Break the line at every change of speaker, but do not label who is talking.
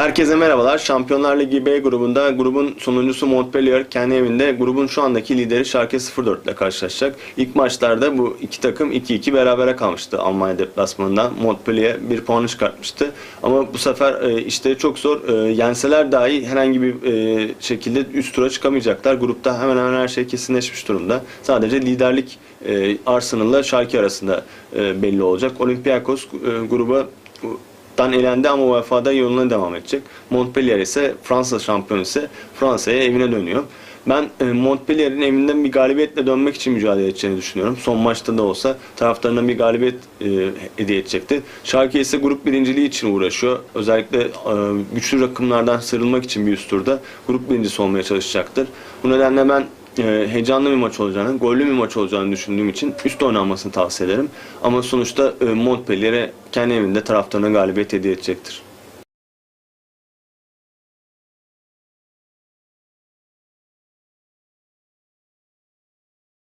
Herkese merhabalar. Şampiyonlar Ligi B grubunda grubun sonuncusu Montpellier kendi evinde grubun şu andaki lideri Schalke 04 ile karşılaşacak. İlk maçlarda bu iki takım 2-2 berabere kalmıştı Almanya deplasmanından. Montpellier bir puanı çıkartmıştı. Ama bu sefer e, işleri çok zor. E, yenseler dahi herhangi bir e, şekilde üst tura çıkamayacaklar. Grupta hemen hemen her şey kesinleşmiş durumda. Sadece liderlik e, Arsenal'la Schalke arasında e, belli olacak. Olympiakos e, gruba Dan elendi ama UEFA'da yoluna devam edecek. Montpellier ise Fransa şampiyonu ise Fransa'ya evine dönüyor. Ben e, Montpellier'in evinden bir galibiyetle dönmek için mücadele edeceğini düşünüyorum. Son maçta da olsa taraftarına bir galibiyet e, hediye edecekti. Schalke ise grup birinciliği için uğraşıyor. Özellikle e, güçlü rakımlardan sıyrılmak için bir üst turda grup birincisi olmaya çalışacaktır. Bu nedenle ben heyecanlı bir maç olacağını, gollü bir maç olacağını düşündüğüm için üst oynanmasını tavsiye ederim. Ama sonuçta e, Montpellier'e kendi evinde taraftarına galibiyet hediye edecektir.